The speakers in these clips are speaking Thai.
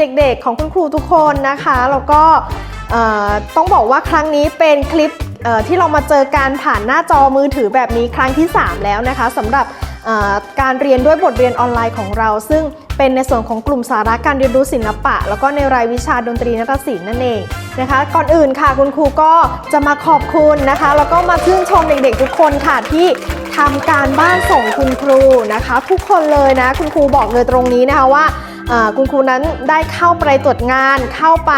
เด็กๆ ของคุณครูทุกคนนะคะ แล้วก็ต้องบอกว่าครั้งนี้เป็นคลิปที่เรามาเจอการผ่านหน้าจอมือถือแบบนี้ครั้งที่ 3 แล้วนะคะสำหรับการเรียนด้วยบทเรียนออนไลน์ของเรา ซึ่งเป็นในส่วนของกลุ่มสาระการเรียนรู้ศิลปะ แล้วก็ในรายวิชาดนตรีนาฏศิลป์นั่นเองนะคะ ก่อนอื่นค่ะคุณครูก็จะมาขอบคุณนะคะ แล้วก็มาชื่นชมเด็กๆทุกคนค่ะที่ทำการบ้านส่งคุณครูนะคะ ทุกคนเลยนะคุณครูบอกเลยตรงนี้นะคะว่าคุณครูนั้นได้เข้าไปตรวจงานเข้าไป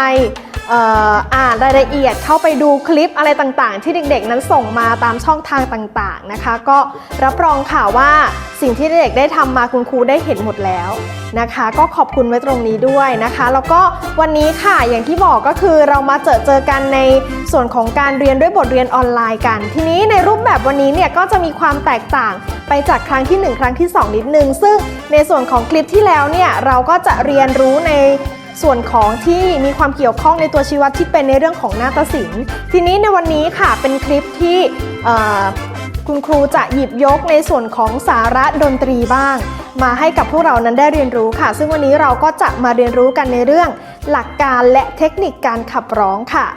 อ่ออ่านรายละเอียดเข้าไปดูคลิปอะไรต่างๆ ที่เด็กๆ นั้นส่งมาตามช่องทางต่างๆนะคะ ก็รับรองค่ะว่าสิ่งที่เด็กๆได้ทำมาคุณครูได้เห็นหมดแล้วนะคะ ก็ขอบคุณไว้ตรงนี้ด้วยนะคะ แล้วก็วันนี้ค่ะอย่างที่บอกก็คือเรามาเจอเจอกันในส่วนของการเรียนด้วยบทเรียนออนไลน์กัน ทีนี้ในรูปแบบวันนี้เนี่ยก็จะมีความแตกต่างไปจากครั้งที่ 1 ครั้งที่ 2 นิดนึง ซึ่งในส่วนของคลิปที่แล้วเนี่ยเราก็จะเรียนรู้ในส่วนของที่มีความเกี่ยวข้องในตัวชีวัดที่เป็นในเรื่องของนาฏศิลป์ ทีนี้ในวันนี้ค่ะเป็นคลิปที่คุณครูจะหยิบยกในส่วนของสาระดนตรีบ้าง มาให้กับพวกเรานั้นได้เรียนรู้ค่ะ ซึ่งวันนี้เราก็จะมาเรียนรู้กันในเรื่อง หลักการและเทคนิคการขับร้องค่ะ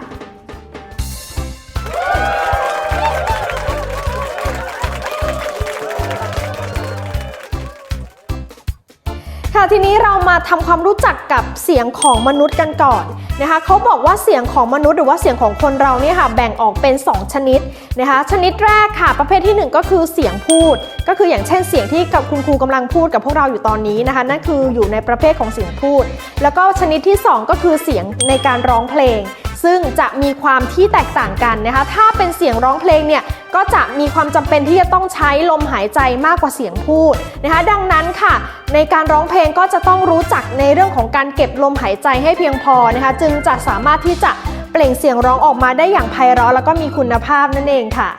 ค่ะทีนี้เรามาทำความรู้จักกับเสียงของมนุษย์กันก่อนนะคะเขาบอกว่าเสียงของมนุษย์หรือว่าเสียงของคนเราเนี่ยค่ะแบ่งออกเป็น 2 ชนิดนะคะชนิดแรกค่ะ ประเภทที่ 1 ก็คือเสียงพูด ก็คืออย่างเช่นเสียงที่กับคุณครูกำลังพูดกับพวกเราอยู่ตอนนี้นะคะ นั่นคืออยู่ในประเภทของเสียงพูด แล้วก็ชนิดที่ 2 ก็คือเสียงในการร้องเพลง ซึ่งจะมีความที่แตกต่างกันนะคะ ถ้าเป็นเสียงร้องเพลงเนี่ยก็จะมีความจำเป็นที่จะต้องใช้ลมหายใจมากกว่าเสียงพูดนะคะดังนั้นค่ะ ในการร้องเพลงก็จะต้องรู้จักในเรื่องของการเก็บลมหายใจให้เพียงพอนะคะ จึงจะสามารถที่จะเปล่งเสียงร้องออกมาได้อย่างไพเราะแล้วก็มีคุณภาพนั่นเองค่ะ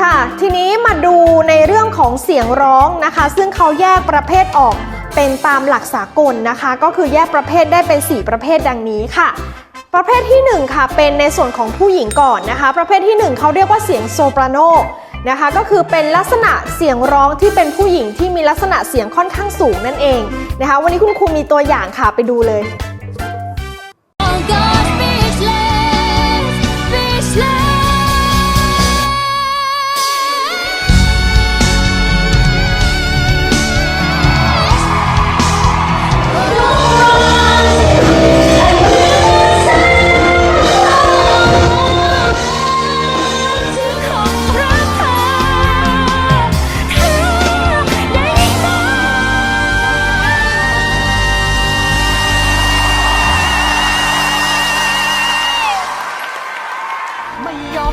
ค่ะ ทีนี้มาดูในเรื่องของเสียงร้องนะคะ ซึ่งเขาแยกประเภทออกเป็นตามหลักสากลนะคะ ก็คือแยกประเภทได้เป็น 4 ประเภทดังนี้ค่ะ ประเภทที่ 1 ค่ะ เป็นในส่วนของผู้หญิงก่อนนะคะ ประเภทที่ 1 เขาเรียกว่าเสียงโซปราโนนะคะก็คือเป็นลักษณะเสียงร้องที่เป็นผู้หญิงที่มีลักษณะเสียงค่อนข้างสูงนั่นเองนะคะ วันนี้คุณครูมีตัวอย่างค่ะไปดูเลย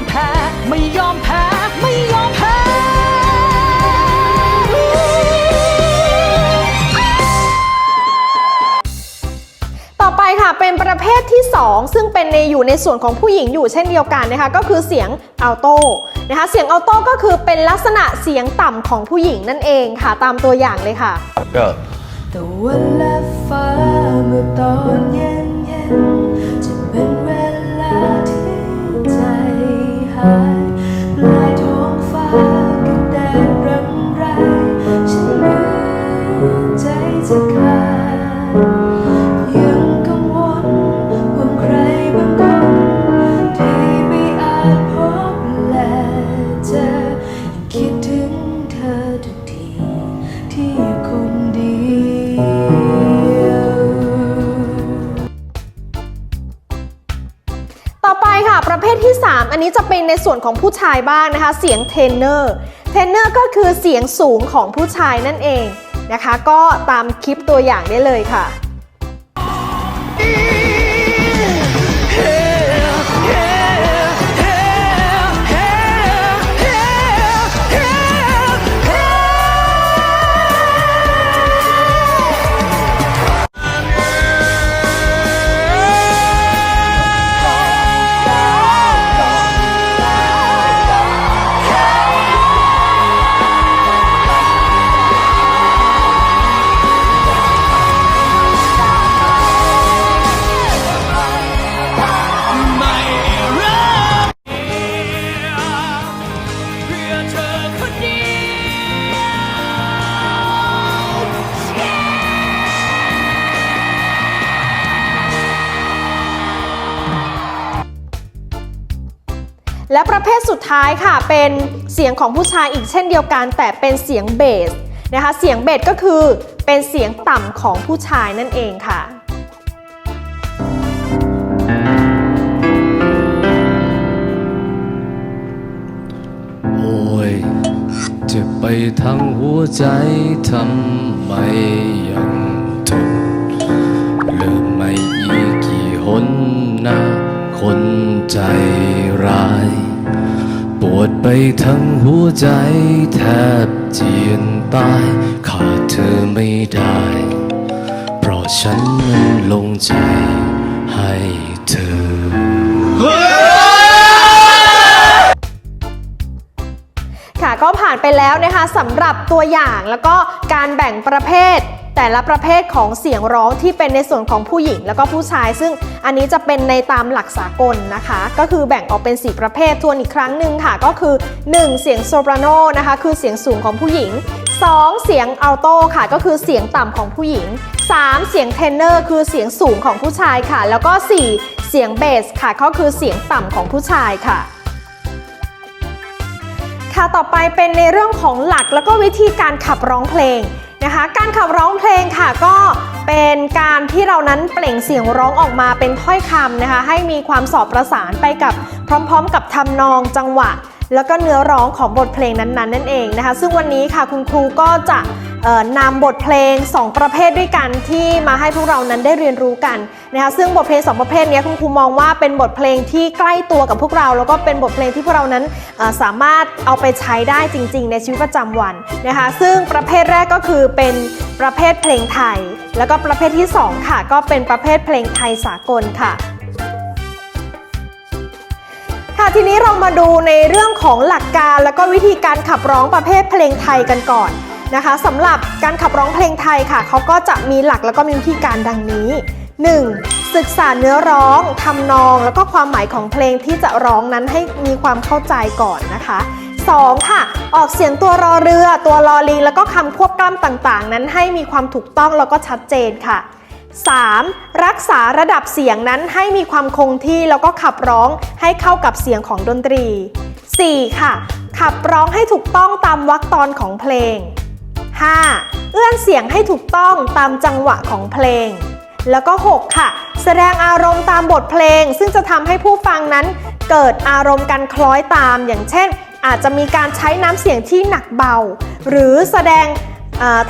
แพ้ ไม่ยอมแพ้ ไม่ยอมแพ้ ต่อไปค่ะเป็นประเภทที่ 2 ซึ่งเป็นในอยู่ในส่วนของผู้หญิงอยู่เช่นเดียวกันนะคะก็คือเสียงอัลโตนะคะเสียงอัลโตก็คือเป็นลักษณะเสียงต่ำของผู้หญิงนั่นเองค่ะตามตัวอย่างเลยค่ะก็ตะวันและฟ้าเมื่อตอนเย็นเย็น อันนี้จะเป็นในส่วนของผู้ชายบ้างนะคะ เสียงเทนเนอร์เทนเนอร์ก็คือเสียงสูงของผู้ชายนั่นเองนะคะ ก็ตามคลิปตัวอย่างได้เลยค่ะ และประเภทสุดท้ายค่ะ เป็นเสียงของผู้ชายอีกเช่นเดียวกัน แต่เป็นเสียงเบสนะคะเสียงเบสก็คือเป็นเสียงต่ำของผู้ชายนั่นเองค่ะโอ้ยเจ็บไปทั้งหัวใจทำไมยังทนเริ่มไม่อีกกี่หนนะคนใจ ดไปทั้งหัวใจแทบเจียนตาย ขาดเธอไม่ได้ เพราะฉันนั้นลงใจให้เธอค่ะก็ผ่านไปแล้วนะคะสำหรับตัวอย่างแล้วก็การแบ่งประเภท แต่ละประเภทของเสียงร้องที่เป็นในส่วนของผู้หญิงแล้วก็ผู้ชาย ซึ่งอันนี้จะเป็นในตามหลักสากลนะคะ ก็คือแบ่งออกเป็น 4 ประเภททวนอีกครั้งหนึ่งค่ะ ก็คือ 1 เสียงโซปราโนนะคะ คือเสียงสูงของผู้หญิง 2 เสียงอัลโต้ค่ะ ก็คือเสียงต่ำของผู้หญิง 3 เสียงเทนเนอร์คือเสียงสูงของผู้ชายค่ะ แล้วก็ 4 เสียงเบสค่ะ ก็คือเสียงต่ำของผู้ชายค่ะค่ะ ต่อไปเป็นในเรื่องของหลักแล้วก็วิธีการขับร้องเพลง นะคะ การขับร้องเพลงค่ะก็เป็นการที่เรานั้นเปล่งเสียงร้องออกมาเป็นถ้อยคำนะคะ ให้มีความสอบประสานไปกับพร้อมๆ กับทำนองจังหวะ แล้วก็เนื้อร้องของบทเพลงนั้นๆ นั่นเองนะคะ ซึ่งวันนี้ค่ะคุณครูก็จะ นำบทเพลง 2 ประเภทด้วยกันที่มาให้พวกเรานั้นได้เรียนรู้กันนะคะซึ่งบทเพลง 2 ประเภทนี้คุณครูมองว่าเป็นบทเพลงที่ใกล้ตัวกับพวกเรา แล้วก็เป็นบทเพลงที่พวกเรานั้นสามารถเอาไปใช้ได้จริง ๆ ในชีวิตประจำวันนะคะซึ่งประเภทแรกก็คือเป็นประเภทเพลงไทย แล้วก็ประเภทที่สองค่ะ ก็เป็นประเภทเพลงไทยสากลค่ะค่ะทีนี้เรามาดูในเรื่องของหลักการแล้วก็วิธีการขับร้องประเภทเพลงไทยกันก่อน นะคะสำหรับการขับร้องเพลงไทยค่ะเขาก็จะมีหลักแล้วก็มีวิธีการดังนี้ 1. ศึกษาเนื้อร้องทำนองแล้วก็ความหมายของเพลงที่จะร้องนั้นให้มีความเข้าใจก่อนนะคะ 2. ค่ะ ออกเสียงตัวรอเรือ ตัวลอลิงแล้วก็คำควบกล้ำต่างๆ นั้นให้มีความถูกต้องแล้วก็ชัดเจนค่ะ 3. รักษาระดับเสียงนั้นให้มีความคงที่แล้วก็ขับร้องให้เข้ากับเสียงของดนตรี 4. ค่ะ ขับร้องให้ถูกต้องตามวรรคตอนของเพลง 5. เอื้อนเสียงให้ถูกต้องตามจังหวะของเพลง แล้วก็ 6 ค่ะ แสดงอารมณ์ตามบทเพลง ซึ่งจะทำให้ผู้ฟังนั้นเกิดอารมณ์การคล้อยตาม อย่างเช่น อาจจะมีการใช้น้ำเสียงที่หนักเบา หรือแสดง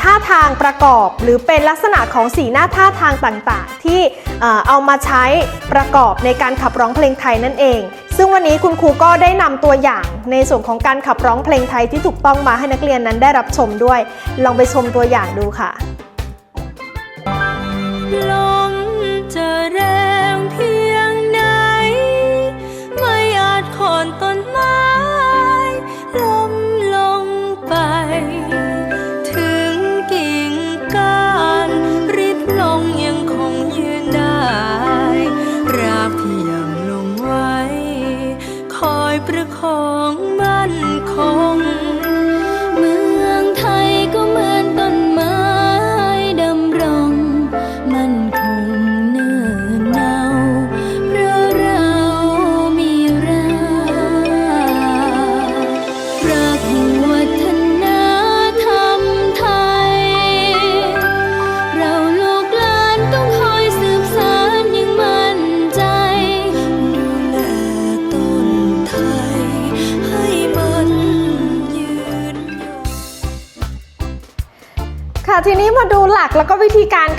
ท่าทางประกอบ หรือเป็นลักษณะของสีหน้าท่าทางต่างๆ ที่เอามาใช้ประกอบในการขับร้องเพลงไทยนั่นเอง ซึ่งวันนี้คุณครูก็ได้นำตัวอย่างในส่วนของการขับร้องเพลงไทยที่ถูกต้องมาให้นักเรียนนั้นได้รับชมด้วย ลองไปชมตัวอย่างดูค่ะลมจะเร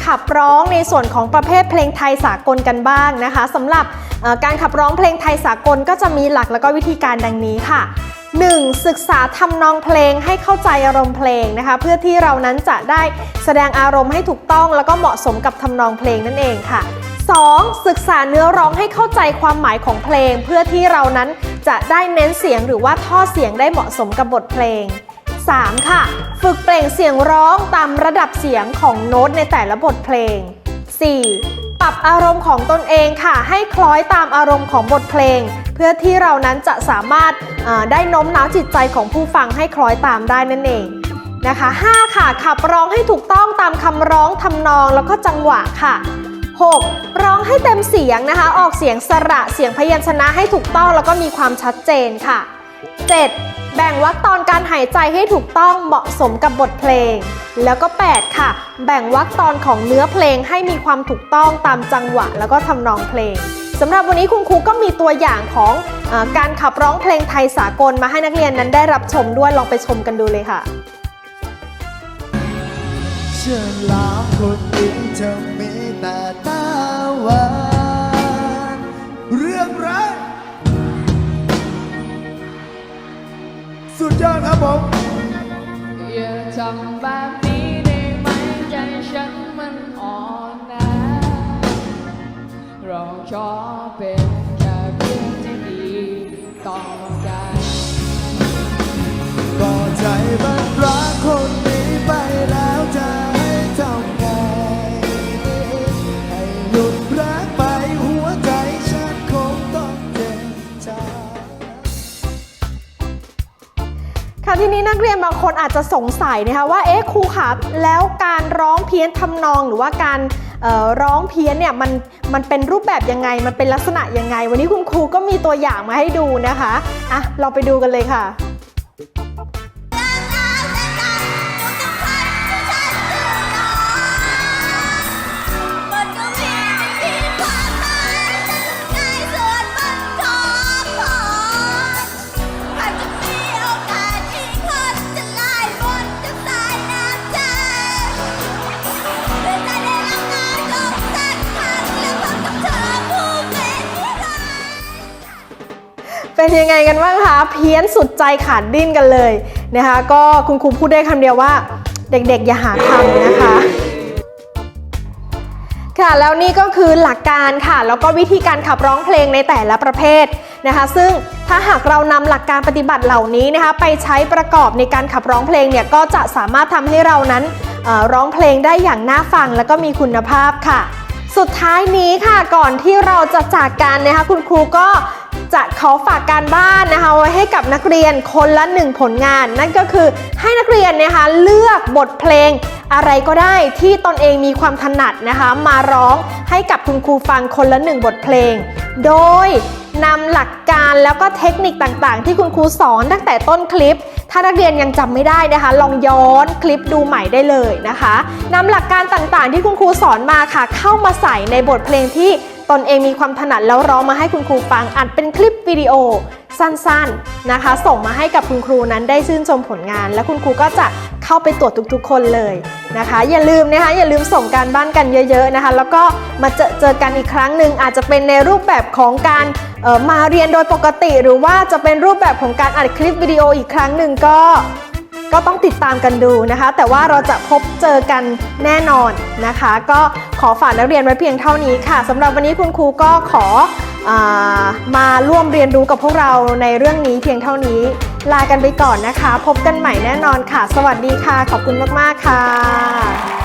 ขับร้องในส่วนของประเภทเพลงไทยสากลกันบ้างนะคะสำหรับการขับร้องเพลงไทยสากลก็จะมีหลักแล้วก็วิธีการดังนี้ค่ะ 1. ศึกษาทำนองเพลงให้เข้าใจอารมณ์เพลงนะคะ เพื่อที่เรานั้นจะได้แสดงอารมณ์ให้ถูกต้อง แล้วก็เหมาะสมกับทำนองเพลงนั่นเองค่ะ 2. ศึกษาเนื้อร้องให้เข้าใจความหมายของเพลง เพื่อที่เรานั้นจะได้เน้นเสียงหรือว่าท่อเสียงได้เหมาะสมกับบทเพลง 3. ค่ะ ฝึกเปล่งเสียงร้องตามระดับเสียงของโน้ตในแต่ละบทเพลง 4. ปรับอารมณ์ของตนเองค่ะ ให้คล้อยตามอารมณ์ของบทเพลง เพื่อที่เรานั้นจะสามารถได้โน้มน้าวจิตใจของผู้ฟังให้คล้อยตามได้นั่นเองนะคะ 5. ค่ะขับร้องให้ถูกต้องตามคำร้องทำนองแล้วก็จังหวะค่ะ 6. ร้องให้เต็มเสียงนะคะ ออกเสียงสระเสียงพยัญชนะให้ถูกต้องแล้วก็มีความชัดเจนค่ะ 7. แบ่งวรรคตอนการหายใจให้ถูกต้องเหมาะสมกับบทเพลง แล้วก็ 8 ค่ะ แบ่งวรรคตอนของเนื้อเพลงให้มีความถูกต้องตามจังหวะ แล้วก็ทำนองเพลงสำหรับวันนี้คุณครูก็มีตัวอย่างของอการขับร้องเพลงไทยสากลมาให้นักเรียนนั้นได้รับชมด้วยลองไปชมกันดูเลยค่ะเชื่อลาคนนี้เธอมีแต่ตาหวาน ขอเป็นแค่เพื่อนที่ดีต่อกันก็ใจมันรักคนนี้ไปแล้วจะให้ทำไง ให้หยุดรักไปหัวใจฉันคงต้องเจ็บใจ ค่ะทีนี้นักเรียนบางคนอาจจะสงสัยนะคะว่าเอ๊ะครูคะแล้วการร้องเพี้ยนทำนองหรือว่าการ ร้องเพี้ยนเนี่ยมันมันเป็นรูปแบบยังไง มันเป็นลักษณะยังไง วันนี้คุณครูก็มีตัวอย่างมาให้ดูนะคะอะเราไปดูกันเลยค่ะ เพี้ยนสุดใจขาดดิ้นกันเลยนะคะ ก็คุณครูพูดได้คำเดียวว่า เด็กๆอย่าหาทำนะคะค่ะแล้วนี่ก็คือหลักการค่ะแล้วก็วิธีการขับร้องเพลงในแต่ละประเภทนะคะ ซึ่งถ้าหากเรานำหลักการปฏิบัติเหล่านี้นะคะ ไปใช้ประกอบในการขับร้องเพลงเนี่ยก็จะสามารถทำให้เรานั้นร้องเพลงได้อย่างน่าฟังแล้วก็มีคุณภาพค่ะ สุดท้ายนี้ค่ะก่อนที่เราจะจากกันนะคะคุณครูก็ จะขอฝากการบ้านนะคะไว้ให้กับนักเรียนคนละหนึ่งผลงาน นั่นก็คือให้นักเรียนนะคะเลือกบทเพลงอะไรก็ได้ที่ตนเองมีความถนัดนะคะ มาร้องให้กับคุณครูฟังคนละหนึ่งบทเพลง โดยนำหลักการแล้วก็เทคนิคต่างๆ ที่คุณครูสอนตั้งแต่ต้นคลิป ถ้านักเรียนยังจำไม่ได้นะคะ ลองย้อนคลิปดูใหม่ได้เลยนะคะนำหลักการต่างๆ ที่คุณครูสอนมาค่ะ เข้ามาใส่ในบทเพลงที่ ตนเองมีความถนัดแล้วร้องมาให้คุณครูฟังอัดเป็นคลิปวิดีโอสั้นๆนะคะ ส่งมาให้กับคุณครูนั้นได้ชื่นชมผลงาน และคุณครูก็จะเข้าไปตรวจทุกๆ คนเลยนะคะ อย่าลืมนะคะอย่าลืมส่งการบ้านกันเยอะ ๆนะคะ แล้วก็มาเจอเจอกันอีกครั้งหนึ่งอาจจะเป็นในรูปแบบของการออมาเรียนโดยปกติ หรือว่าจะเป็นรูปแบบของการอัดคลิปวิดีโออีกครั้งหนึ่งก็ ก็ต้องติดตามกันดูนะคะ แต่ว่าเราจะพบเจอกันแน่นอนนะคะ ก็ขอฝากนักเรียนไว้เพียงเท่านี้ค่ะสำหรับวันนี้คุณครูก็ขออามาร่วมเรียนรู้กับพวกเราในเรื่องนี้เพียงเท่านี้ ลากันไปก่อนนะคะ พบกันใหม่แน่นอนค่ะ สวัสดีค่ะ ขอบคุณมาก ๆ ค่ะ